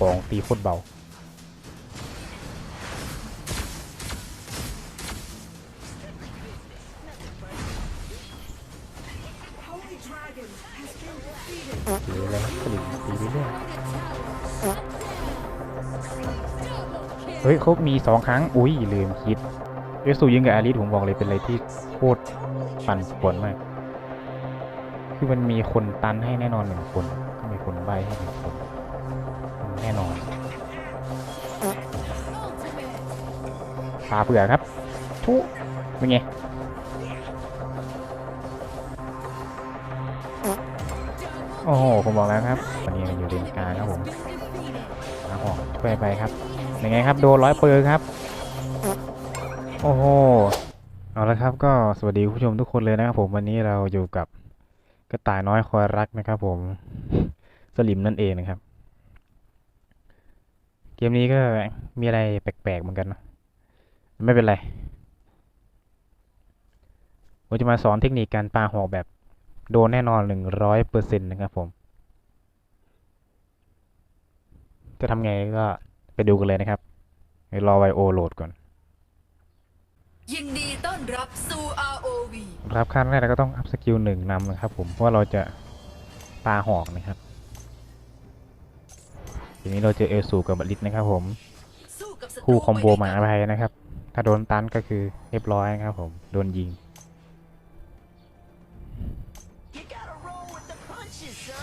ของตีโคตรเบา ตีเลยครับสลิมตีเรื่อยเฮ้ยเขามีสองครั้ง อุ้ยลืมคิดเอสซูยิงกับอาริสผมบอกเลยเป็นอะไรที่โคตรปั่นป่วนมาก คือมันมีคนตันให้แน่นอนหนึ่งคน ก็มีคนใบให้หนึ่งคน ปลาเปลือกครับทุเป็นไงโอ้โหผมบอกแล้วครับวันนี้เราอยู่เลนกลางครับผมเอาออกช่วยไปครับยังไงครับโดนร้อยเปอร์ครับ โอ้โหเอาละครับก็สวัสดีคุณผู้ชมทุกคนเลยนะครับผมวันนี้เราอยู่กับกระต่ายน้อยคอยรักนะครับผมสลิมนั่นเองนะครับ เกมนี้ก็มีอะไรแปลกๆเหมือนกันนะ ไม่เป็นไรผมจะมาสอนเทคนิคการปาหอกแบบโดนแน่นอนหนึ่งร้อยเปอร์เซ็นต์นะครับผม จะทำไงก็ไปดูกันเลยนะครับเดี๋ยวรอไวโอโหลดก่อนยินดีต้อนรับสู่ ROV รับขั้นแรกเราก็ต้องอัพสกิลหนึ่งนำนะครับผม เพราะว่าเราจะปาหอกนะครับ ทีนี้เราเจอเอลสูกับบัลลิตนะครับผมสู้กับศัตรูคู่คอมโบหไปมาด้วยกันภัยนะครับ ถ้าโดนตันก็คือเรียบร้อยนะครับผม โดนยิง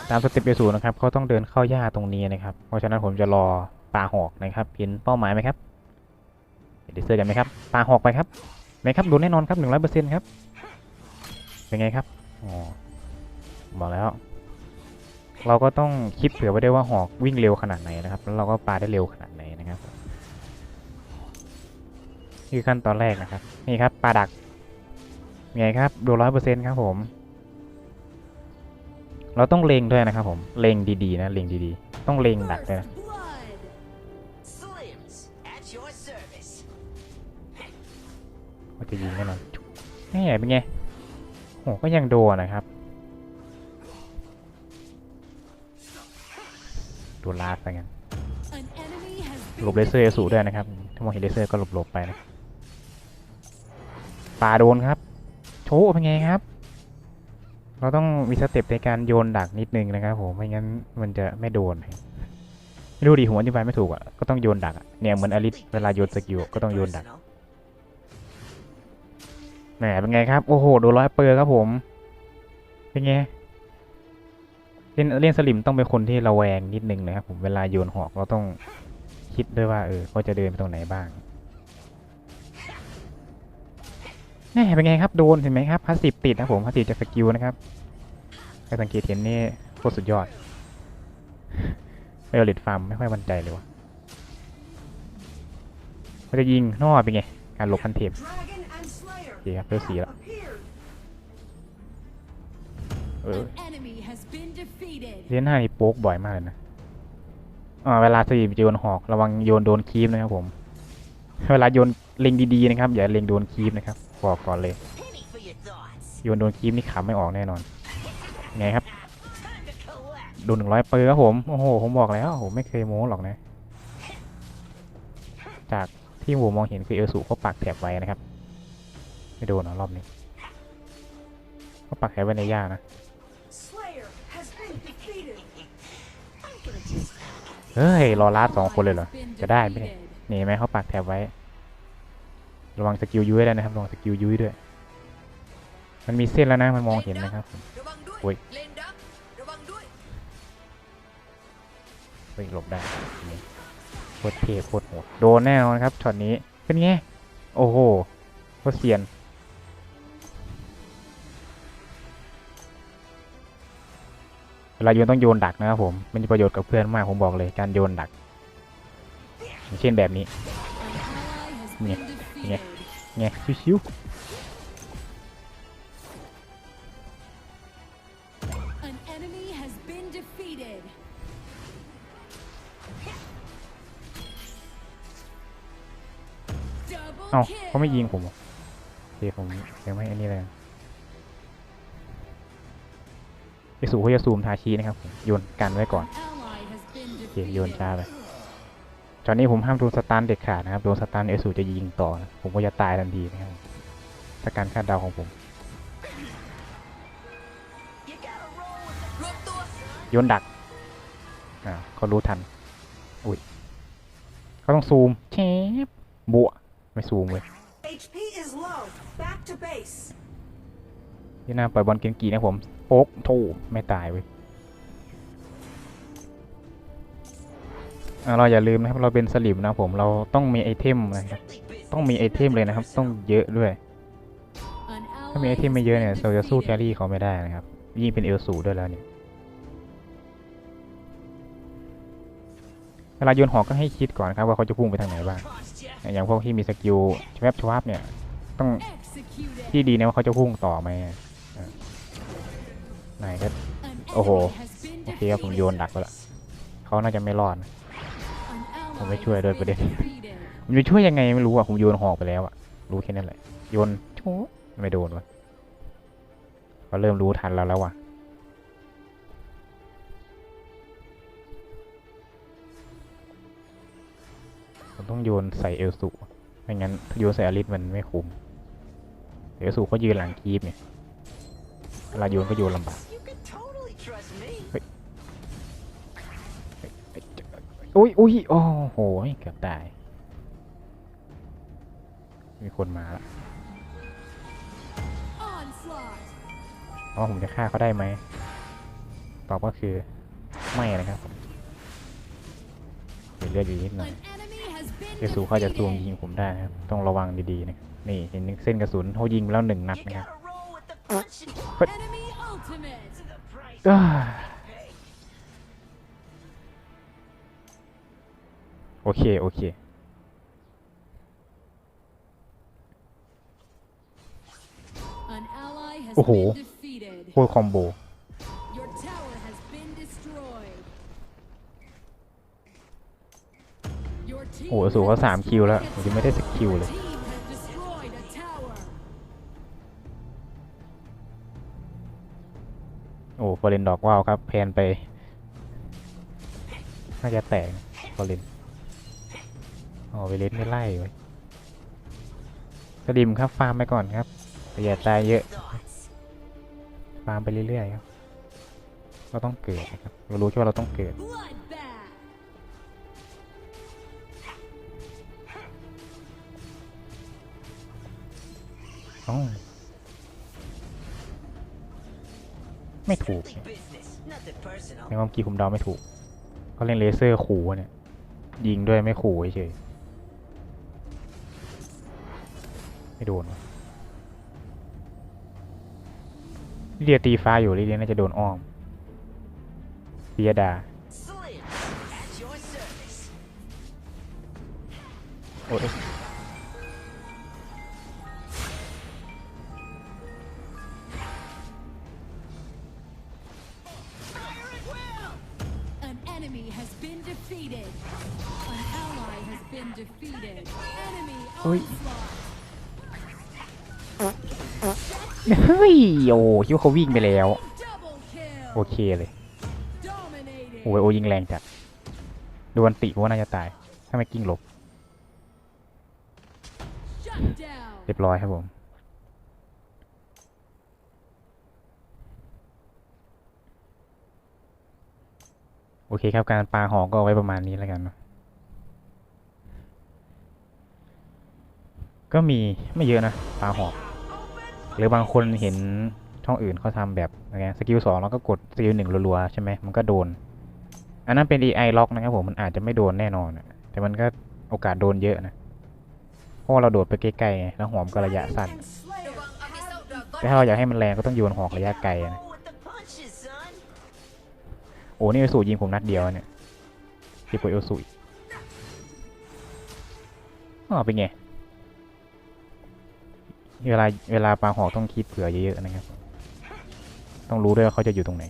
ตามสเต็ปเอลสูนะครับเขาต้องเดินเข้าหญ้าตรงนี้นะครับ เพราะฉะนั้นผมจะรอปาหอกนะครับเห็นเป้าหมายไหมครับเห็นเสื้อกันไหมครับปาหอกไปครับไหมครับโดนแน่นอนครับหนึ่งร้อยเปอร์เซ็นต์ครับ เป็นไงครับอ๋อบอกแล้ว เราก็ต้องคิดเผื่อไว้ด้วยว่าหอกวิ่งเร็วขนาดไหนนะครับ แล้วเราก็ปาได้เร็วขนาดไหนนะครับนี่ คือขั้นตอนแรกนะครับ นี่ครับปาดักไงครับดูร้อยเปอร์เซ็นต์ครับผม เราต้องเล็งด้วยนะครับผมเล็งดีๆนะเล็งดีๆ ต้องเล็งดักด้วยนะ Slims at your service. ว่าจะยิงแน่นอนแหมเป็นไงโหก็ยังโดนนะครับโดนลาดไปงั้นหลบเลเซอร์เอสูด้วยนะครับ ถ้ามองเห็นเลเซอร์ก็หลบๆไปนะ ปาโดนครับ โชว์เป็นไงครับ เราต้องมีสเต็ปในการโยนดักนิดนึงนะครับผมไม่งั้นมันจะไม่โดนไม่รู้ดิผมอธิบายไม่ถูกอะก็ต้องโยนดักเนี่ยเหมือนอลิสเวลาโยนสกิลก็ต้องโยนดักแหมเป็นไงครับ โอ้โหโดนร้อยเปอร์ครับผม เป็นไงเล่นเล่นสลิมต้องเป็นคนที่ระแวงนิดนึงนะครับผมเวลาโยนหอกเราต้องคิดด้วยว่าเออเขาจะเดินไปตรงไหนบ้าง แหมเป็นไงครับโดนเห็นไหมครับพาสซีฟติดนะผมพาสซีฟจากสกิลนะครับถ้าสังเกตเห็นนี่โคตรสุดยอดเวลเลตฟาร์มไม่ค่อยมั่นใจเลยว่ะเขาจะยิงนอกเป็นไง การหลบพันเทปโอเคครับเลือสีแล้วเออ An enemy has been defeated. เล่นห้านี่โป๊กบ่อยมากเลยนะอ่าเวลาสีโยนหอกระวังโยนโดนคีบนะครับผม เวลาโยนเล็งดีๆนะครับ อย่าเล็งโดนคีบนะครับ บอกก่อนเลย Penny for your thoughts. โยนโดนคีบนี่ขำไม่ออกแน่นอน ไงครับ Time to collect. โดนหนึ่งร้อยเปอร์ครับผม โอ้โห ผมบอกแล้วผมไม่เคยโม้หรอกนะ จากที่ผมมองเห็นคือเอลสูเขาปักแถบไว้นะครับ ไม่โดนหรอรอบนี้เขาปักแถบไว้ในหญ้านะ Slayer has been defeated. I'm gonna just เฮ้ย รอลาดสองคนเลยเหรอ Been จะได้ไหมเนี่ย defeated. นี่เห็นไหมเขาปักแถบไว้ ระวังสกิลยุ้ยด้วยนะครับระวังสกิลยุ้ยด้วย มันมีเส้นแล้วนะมันมองเห็นนะครับผมระวังด้วยโอ้ยเลนดักระวังด้วยเฮ้ยหลบได้นี่โคตรเท่โคตรโหดโดนแน่นอนครับช็อตนี้เป็นไงโอ้โหโคตรเซียนเวลาโยนต้องโยนดักนะครับผมมันมีประโยชน์กับเพื่อนมากผมบอกเลยการโยนดักอย่างเช่นแบบนี้ An ally has Nhẹ, been nhẹ. defeated. ไงชิว An enemy has been defeated. ๆเอ้า Double เขาไม่ยิง kill. ผมเหรอโอเคผมยังไม่อันนี้เลยไอสูเขาจะซูมทาชีนะครับผมโยนกันไว้ก่อน Ally has been โอเคโยน defeated. ช้าไป An ตอนนี้ผมห้ามโดนสตาร์เด็ดขาดนะครับ โดนสตาร์เอลสูจะยิงต่อนะผมก็จะตายทันทีนะครับถ้าการคาดเดาของผม You gotta roll with the รวมตัวโยนดัก อ่าเขารู้ทัน อุ้ยเขาต้องซูมเชฟบวไม่ซูมเลย HP is low. Back to base. ที่หน้าปล่อยบอลเกนกีนะผมโป๊กโถไม่ตายเว้ย เราอย่าลืมนะครับเราเป็นสลิมนะผมเราต้องมีไอเทมนะครับต้องมีไอเทมเลยนะครับ ต้องเยอะด้วย ถ้ามีไอเทมไม่เยอะเนี่ยเราจะสู้แครี่เขาไม่ได้นะครับยิ่งเป็นเอลสูด้วยแล้วเนี่ยเวลาโยนหอกก็ให้คิดก่อนครับว่าเขาจะพุ่งไปทางไหนบ้างอย่างพวกที่มีสกิลชวบชวับเนี่ยต้องที่ดีนะว่าเขาจะพุ่งต่อไหมไหนก็โอ้โหโอเคครับผมโยนดักไปละเขาน่าจะไม่รอดนะ ผม ally ไม่ช่วย has ด้วย been ประเด็น defeated. ผมจะช่วยยังไงไม่รู้อะผมโยนหอกไปแล้วอะรู้แค่นั้นแหละโยนชูไม่โดนวะเขาเริ่มรู้ทันเราแล้วว่ะผมต้องโยนใส่เอลสุไม่งั้นถ้าโยนใส่อลิสมันไม่คุ้มเอลสุเขายืนหลังคีบเนี่ยเวลาโยนก็โยนลำบาก อุ้ยอุ้ยโอ้โหเกือบตาย มีคนมาละ Onslaught. ว่าผมจะฆ่าเขาได้ไหมตอบก็คือไม่นะครับเดี๋ยวเลือดอยู่นิดหน่อย An enemy has been เจสูเขาจะซูม defeated. ยิงผมได้นะครับ ต้องระวังดีๆนะครับนี่เห็นเส้นกระสุนเขายิงไปแล้วหนึ่งนัด You นะครับ โอเค โอเค An ally has โอ้โห been defeated. โคตรคอมโบ Your tower has been destroyed. Your team โอ้โหสูงเขา has สามคิวแล้ว destroyed ผมยังไม่ได้สกิล Your เลย team has destroyed a tower. โอ้ฟอร์เรนดอกว้าวครับ แพนไป น่าจะแตกฟอร์เรน อ๋อเวเลสไม่ไล่ไว้ยสลิมครับฟาร์มไปก่อนครับแต่อย่าตายเยอะ ฟาร์มไปเรื่อยๆครับ เราต้องเกิดนะครับ เรารู้แค่ว่าเราต้องเกิด Bloodbath. อ๋อไม่ถูกในความคิดผมเดาไม่ถูกเขาเล่นเลเซอร์ขู่เนี่ย ยิงด้วยไม่ขู่เฉยๆ ไม่โดนลิเดียตีฟ้าอยู่ลิเดียน่าจะโดนอ้อมปิยดา Slim. At your service. โอ้ย เฮ้ยโอ้คิดว่าเขาวิ่งไปแล้ว โอเคเลยโอ้ยโอยิงแรงจัดโดนติผมว่าน่าจะตาย ถ้าไม่กิ้งหลบเรียบร้อยครับผมโอเคครับการปลาหอกก็ไว้ประมาณนี้แล้วกัน ก็มีไม่เยอะนะปลาหอก หรือบางคนเห็นช่องอื่นเขาทำแบบอะไรสกิลสองแล้วก็กดสกิลหนึ่งรัวๆใช่ไหมมันก็โดน อันนั้นเป็น AI ล็อกนะครับผมมันอาจจะไม่โดนแน่นอน แต่มันก็โอกาสโดนเยอะนะเพราะเราโดดไปใกลๆแล้วหอมก็ระยะสั้นแต่ถ้าเราอยากให้มันแรงก็ต้องโยนหอกระยะไกลนะโอ้นี่เอสูยิงผมนัดเดียวเนี่ยทีกว่าเอลสูอ๋อเป็นไง เวลาเวลาปาหอกต้องคิดเผื่อเยอะๆนะครับ ต้องรู้ด้วยว่าเขาจะอยู่ตรงไหน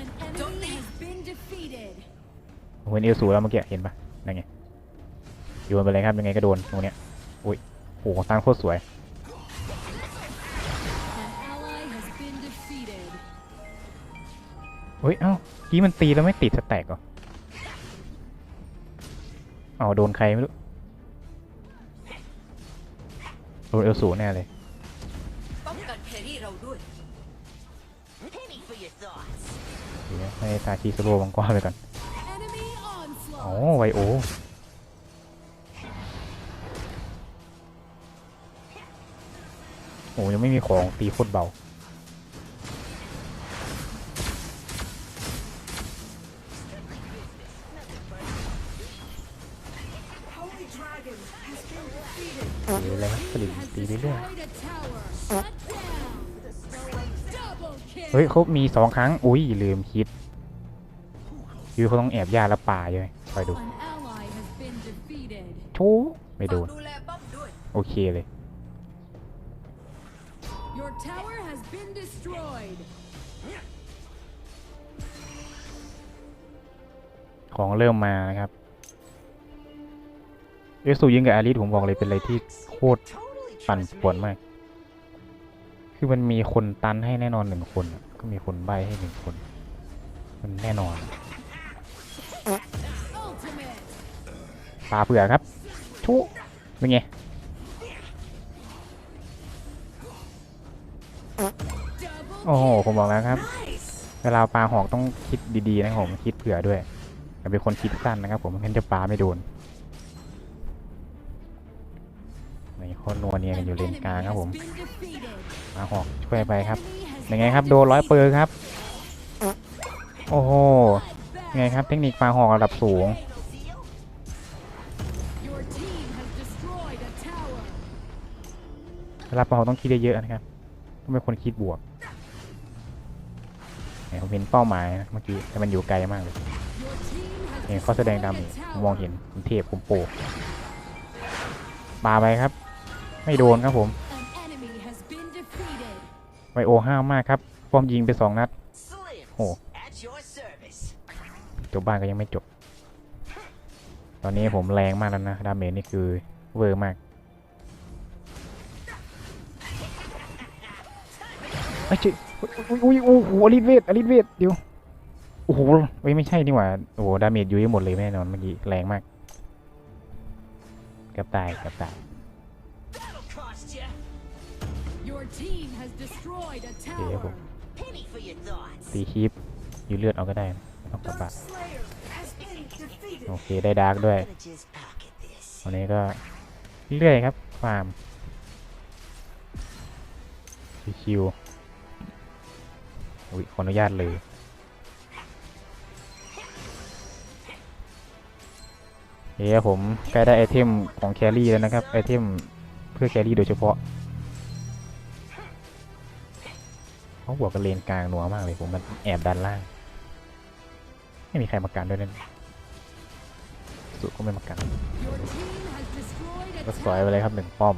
An enemy has been defeated. ผมเห็นเอลสูแล้วเมื่อกี้เห็นปะนั่นไงโยนไปเลยครับยังไงก็โดนตรงเนี้ยอุ้ยโอ้โหตังโคตรสวย An ally has been defeated. เฮ้ยเอ้ากี้มันตีแล้วไม่ติดสแต็กเหรอเอาโดนใครไม่รู้ โดนเอลสูแน่เลยป้องกันแครี่เราด้วย Penny for your thoughts. เดี๋ยวให้ตาชีสโลว์มังกรไปก่อน Enemy โอ้ onslaught. ไวโอโอ้ยังไม่มีของตีโคตรเบา สลิม Has ตีเรื่อย destroyed a tower. Shut down. Double ๆ kill. เฮ้ยเขามีสองครั้ง อุ้ยลืมคิดคือเขาต้องแอบย่าและป่าใช่ไหมคอยดู An ally has been defeated. ชูไม่โดฝากนดูแลป้อมด้วยโอเคเลย Your tower has been destroyed. ของเริ่มมานะครับเอลสูยิงกับอาริสผมบอกเลยเป็นอะไรที่โคตร Totally ปั่นป่วนมาก คือมันมีคนตันให้แน่นอนหนึ่งคน ก็มีคนใบให้หนึ่งคน มันแน่นอน ปลาเผือกครับชุเป็นไงโอ้โห ผมบอกแล้วครับ เวลาปลาหอกต้องคิดดีๆนะผม คิดเผื่อด้วยอย่าเป็นคนคิดสั้นนะครับผมไม่งั้นจะปลาไม่โดน นี่โคนนัวเนียกันอยู่เลนกลางครับผม An enemy has been defeated. ปลาหอกช่วยไปครับ Enemy has ยังไงครับโดนร้อยเปอร์ครับ โอ้โห bloodbath. ไงครับเทคนิคปลาหอกระดับสูง Your team has destroyed a tower. เวลาปลาหอกต้องคิดเยอะๆนะครับต้องเป็นคนคิดบวกเนี่ยผมเห็นเป้าหมายนะเมื่อกี้แต่มันอยู่ไกลมากเลย Your team has เห็นเขาแสดง destroyed ดำ a นี่ผม tower. มองเห็นผมเทพผมโปกปาไปครับ ไม่โดนครับผมไวโอห้ามากครับป้อมยิงไปสองนัด Slims, Oh. at your service. จบบ้านก็ยังไม่จบ ตอนนี้ผมแรงมากแล้วนะดาเมจนี่คือเวอร์มากไอ้เจ๊อุ้ยอุ้ยอุ้ยโอ้โหอลิสเวทอลิสเวทเดี๋ยวโอ้โหไม่ใช่นี่หว่าโอ้โหดาเมจยู่ที่หมดเลยแน่นอนเมื่อกี้แรงมากกับตายกับตาย Your team has destroyed a Yeah, tower. well. Penny for your thoughts. ตีคีปยืดเลือดเอาก็ได้นะไม่ต้องกระ Dark บะ Slayer has been defeated. โอเคได้ดาร์กด้วย Gonna just pocket this. วันนี้ก็เรื่อยๆครับฟาร์มชิวๆอุ้ยขออนุญาตเลยเฮ้ยผมใกล้ได้ไอเทมของแครี่แล้วนะครับไอเทมเพื่อแครี่โดยเฉพาะ เขาบวกกันเลนกลางหนัวมากเลยผมมันแอบดันล่าง ไม่มีใครมากันด้วยนั่นสุดก็ไม่มากันก็สวยไปเลยครับหนึ่งป้อม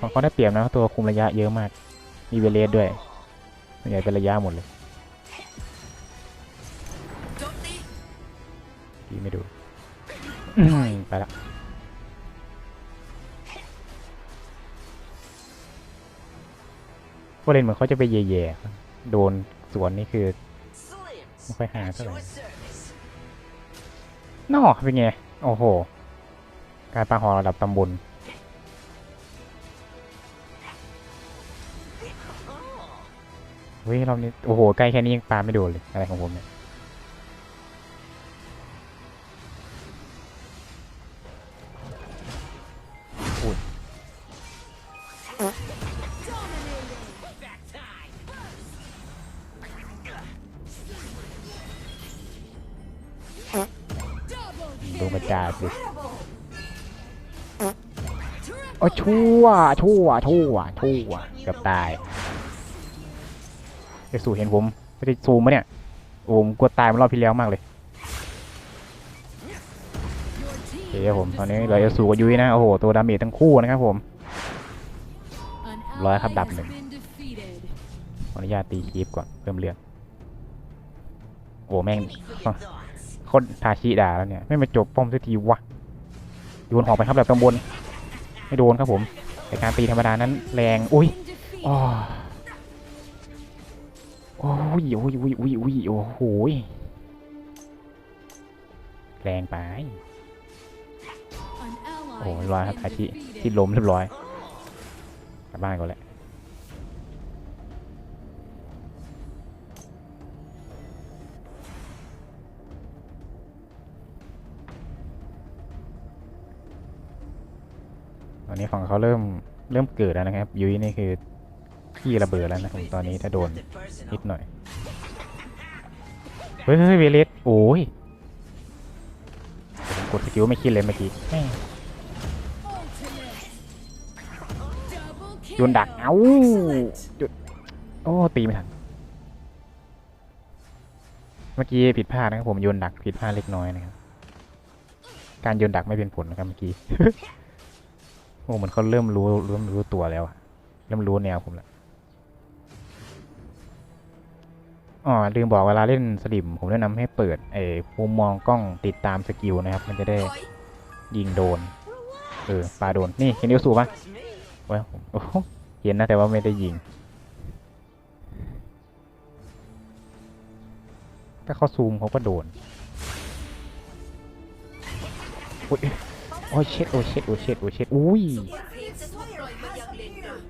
ของเขาได้เปรียบนะตัวคุมระยะเยอะมาก มีเวเลสด้วยใหญ่เป็นระยะหมดเลยโจมตีพี่ไม่ดูไปละ พวกเล่นเหมือนเขาจะไปเย่ๆ โดนสวนนี่คือไม่ค่อยหาเท่าไหร่นอเป็นไง โอ้โห การปาหอระดับตำบลเฮ้ยรอบนี้ โอ้โห ใกล้แค่นี้ยังปาไม่โดนเลย อะไรของผมเนี่ย ชั่วชั่วชั่วเกือบตายไอสูเห็นผมไม่ได้ซูมมะเนี่ยโอ้ผมกลัวตายมันรอบที่แล้วมากเลยเย้ผมตอนนี้เหลือเอสูกับยุ้ยนะโอ้โหตัวดาเมจทั้งคู่นะครับผมร้อยครับดับหนึ่งขออนุญาตตีคีฟก่อนเพิ่มเลือดโอ้แม่งโคตรทาชิด่าแล้วเนี่ย ไม่มาจบป้อมสักทีวะโยนหอกไปครับแบบตำบลไม่โดนครับผม แต่การตีธรรมดานั้นแรงอุ้ย Been defeated. อ๋อโอ้ยโอ้ยโอ้ยโอ้ยโอ้ยโอ้โหยแรงไป An ally โอ้โห has เรียบร้อยครับ been ทาชิ defeated. ที่ล้มเรียบร้อยกลับบ้านก่อนแหละ นนี้ฝั่งเขาเริ่มเริ่มเกิดแล้วนะครับ ยุ้ยนี่คือขี้ระเบิดแล้วนะผมตอนนี้ถ้าโดนนิดหน่อยเฮ้ยเฮ้ยเวเลสโอ้ยผมกดสกิลไม่คิดเลยเมื่อกี้โยนดัก เอ้าหยุดโอ้ ตีไม่ทัน เมื่อกี้ผิดพลาดนะครับผมโยนดักผิดพลาดเล็กน้อยนะครับ การโยนดักไม่เป็นผลนะครับเมื่อกี้ โอ้เหมือนเขาเริ่มรู้เริ่มรู้ตัวแล้วอะเริ่มรู้แนวผมแล้วอ๋อลืมบอกเวลาเล่นสลิมผมแนะนำให้เปิดไอ้มุมมองกล้องติดตามสกิลนะครับ มันจะได้ยิงโดนเออปลาโดนนี่เห็นเอลสูปะว้ยผมโอ้โหเห็นนะแต่ว่าไม่ได้ยิง ถ้าเขาซูมเขาก็โดนอุ้ย โอ้ยเช็ดโอ้ยเช็ดโอ้ยเช็ดโอ้ยเช็ดอุ้ยทีมจะถูกปล่อยมายังเลนกลาง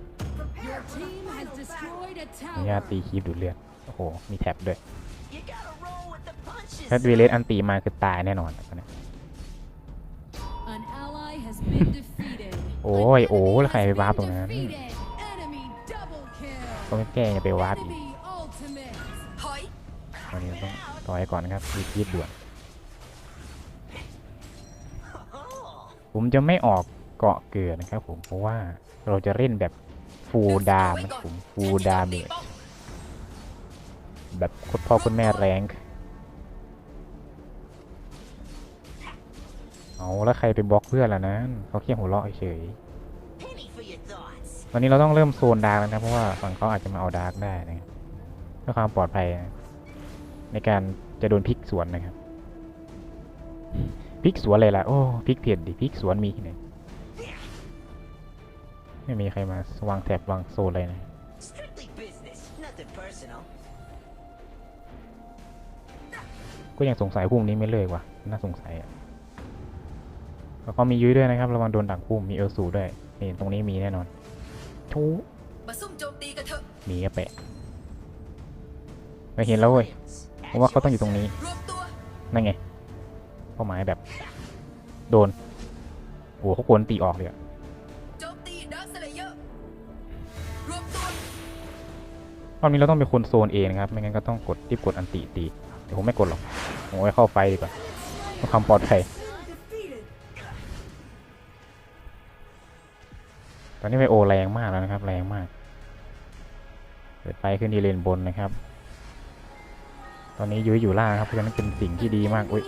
Your team has destroyed a อนุญาต tower. ตีคีบดูดเลือดโอ้โห มีแท็บด้วย You gotta roll with the punches. ถ้าวีเลสอันตีมาคือตายแน่นอนตอนนี้ An ally has been defeated. โอ้ยโอ้แล้วใครไปวาร์ปตรงนั้น Defeated. Enemy double kill. ก็ไม่แก้จะไปวาร์ปอีก Enemy ultimate. ถอยตอนนี้ต้องต่อยก่อนนะครับมีคีบด่วน ผมจะไม่ออกเกาะเกลือนะครับผมเพราะว่าเราจะเล่นแบบฟูลดามนะผมฟูลดาเมจแบบคุณพ่อคุณแม่แรงเอาแล้วใครไปบล็อกเพื่อนล่ะนั้นเขาแค่หัวเราะเฉย penny for your thoughts. ตอนนี้เราต้องเริ่มโซนดาร์กแล้วนะเพราะว่าฝั่งเขาอาจจะมาเอาดาร์กได้นะครับเพื่อความปลอดภัยนะในการจะโดนพลิกสวนนะครับ พลิกสวนเลยล่ะโอ้พลิกเพียดดิพลิกสวนมีที่ไหนไม่มีใครมาวางแถบวางโซนเลยนะ Strictly business, nothing personal. ก็ยังสงสัยพุ่มนี้ไม่เลิกว่ะน่าสงสัยอะแล้วก็มียุ้ยด้วยนะครับระวังโดนดักพุ่มมีเอลสูด้วยนี่ตรงนี้มีแน่นอนชูมาซุ่มโจมตีกันเถอะมีกระแปะไม่เห็นแล้วเว้ย Wins. ผมว่าเขาต้องอยู่ตรงนี้รวมตัวนั่นไง เป้าหมายแบบ โดนโอ้โหเขากวนตีออกเลยอะโจมตีดักสเลเยอร์รวมตัวรอบนี้เราต้องเป็นคนโซนเองนะครับ ไม่งั้นก็ต้องกดรีบกดอันติตีแต่ผมไม่กดหรอกผมไว้เข้าไฟดีกว่าเพื่อความปลอดภัย Defeated. ตอนนี้ไวโอแรงมากแล้วนะครับ แรงมากเปิดไฟขึ้นที่เลนบนนะครับ ตอนนี้ยุ้ยอยู่ล่างครับเพราะฉะนั้นเป็นสิ่งที่ดีมากอุ้ย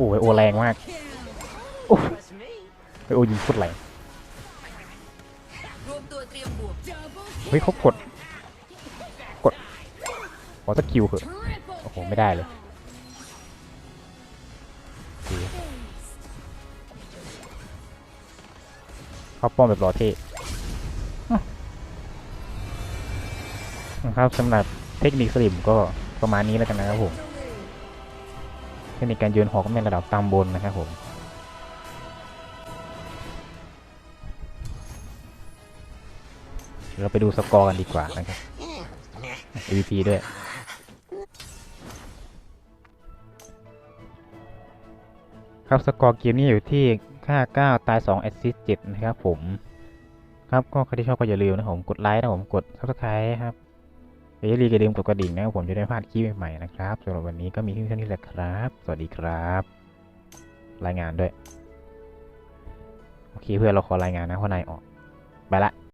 อ้ไวโอแรงมาก Kill. Trust me. ไวโอยิงโคตรแรงเฮ้ยเขากดกดขอสกิลเถอะโอ้โหไม่ได้เลยเขาป้อมแบบรอเท่นะครับสำหรับเทคนิคสลิมก็ประมาณนี้แล้วกันนะครับผม ทคนิคการยืนหอกก็เป็นระดับตามบนนะครับผมเราไปดูสกอร์กันดีกว่านะครับ AVP ด้วยครับสกอร์เกมนี้อยู่ที่ค่า 9 ตาย 2 แอสซิสต์7นะครับผม ครับก็ใครที่ชอบก็อย่าลืมนะผม กดไลค์นะผม กด subscribe ครับ อย่าลืมอย่าลืมกดกระดิ่งนะครับผมจะได้พลาดคลิปใหม่ๆนะครับสำหรับวันนี้ก็มีเพียงเท่านี้แหละครับ สวัสดีครับ รายงานด้วย โอเคเพื่อนเราขอรายงานนะเพราะนายออก ไปละ